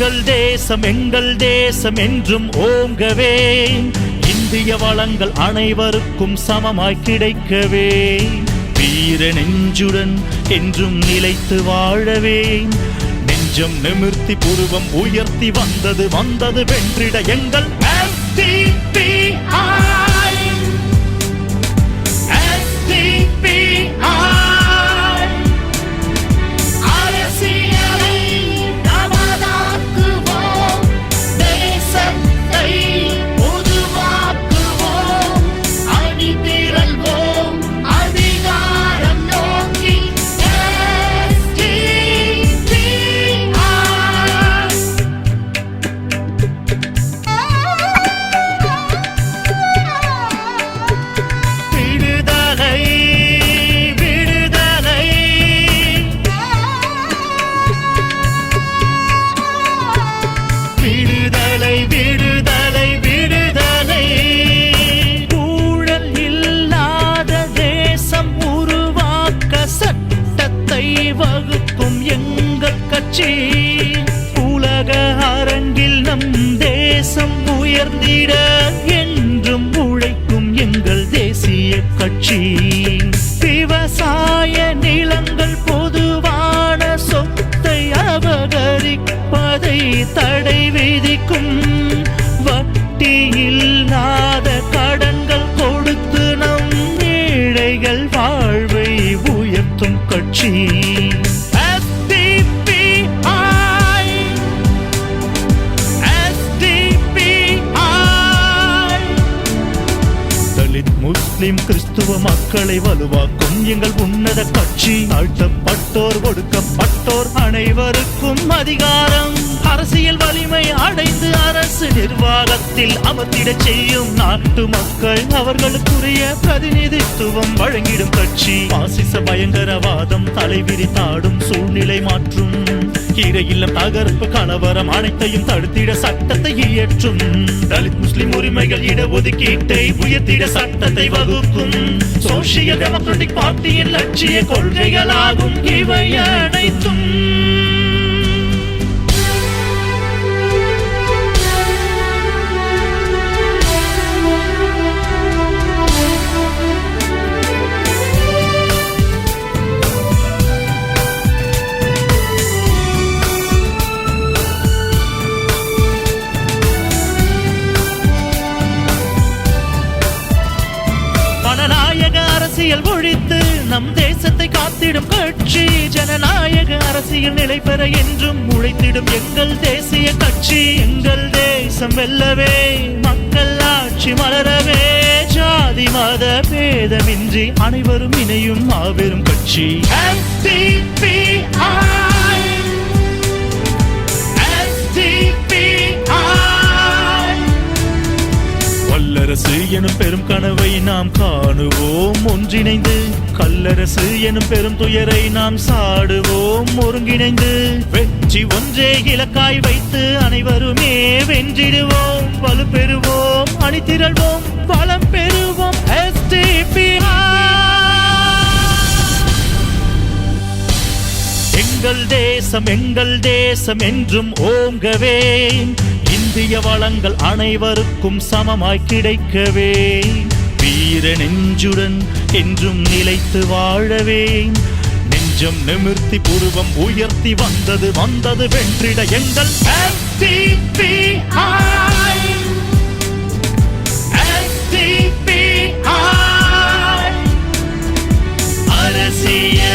எங்கள் தேசம் எங்கள் தேசம் என்றும் ஓங்கவே. இந்திய வளங்கள் அனைவருக்கும் சமமாய் கிடைக்கவே. வீர நெஞ்சுடன் என்றும் நிலைத்து வாழவே. நெஞ்சம் நிமிர்த்தி புருவம் உயர்த்தி வந்தது வந்தது வென்றிட எங்கள் algo. வெற்றி உலக அரங்கில் நம் தேசம் உயர்ந்திட என்றும் உழைக்கும் எங்கள் தேசிய கட்சி. விவசாய நிலங்கள் பொதுவான சொத்தை அபகரிப்பதை தடை விதிக்கும். வட்டி இல்லாத கடன்கள் கொடுத்து நம் ஏழைகள் வாழ்வை உயர்த்தும் கட்சி. முஸ்லிம் கிறிஸ்துவ மக்களை வலுவாக்கும் எங்கள் உன்னத கட்சி. தாழ்த்தப்பட்டோர் ஒடுக்கப்பட்டோர் அனைவருக்கும் அதிகாரம். அரசியல் வலிமை அடைந்து அரசு நிர்வாகத்தில் அமர்த்திட செய்யும் நாட்டு மக்கள் அவர்களுக்குரிய பிரதிநிதித்துவம் வழங்கிடும் கட்சி. பாசிச பயங்கரவாதம் தலைவிரித்தாடும் சூழ்நிலை மாற்றும். கீரை இல்லம் தகர்ப்பு கலவரம் அனைத்தையும் தடுத்திட சட்டத்தை இயற்றும். தலித் முஸ்லிம் உரிமைகள் இடஒதுக்கீட்டை உயர்த்திட சட்டத்தை வகுக்கும். சோசியல் டெமோக்ராட்டிக் பார்ட்டியின் லட்சிய கொள்கைகளாகும். இவை அனைத்தும் அரசியல் ஒழித்து நம் தேசத்தை காத்திடும் கட்சி ஜனநாயக அரசியல் நிலை பெற என்றும் உழைத்திடும் எங்கள் தேசிய கட்சி எங்கள் தேசம் வெல்லவே மக்கள் ஆட்சி மலரவே. ஜாதி மத பேதமின்றி அனைவரும் இணையும் மாபெரும் கட்சி. எனும் பெரும் கனவை நாம் காணுவோம். ஒன்றிணைந்து கல்லரசு எனும் பெரும் துயரை நாம் சாடுவோம். ஒருங்கிணைந்து வெற்றி ஒன்றே இலக்காய் வைத்து அனைவருமே வென்றிடுவோம். வலுப்பெறுவோம் அணிதிரள்வோம் வளம் பெறுவோம். எங்கள் தேசம் எங்கள் தேசம் என்றும் ஓங்கவே இந்திய வளங்கள் அனைவருக்கும் சமமாய் கிடைக்கவே. வீர நெஞ்சுடன் என்றும் நிலைத்து வாழவே. நெஞ்சம் நிமிர்த்தி புருவம் உயர்த்தி வந்தது வந்தது வென்றிட எங்கள் அரசியல்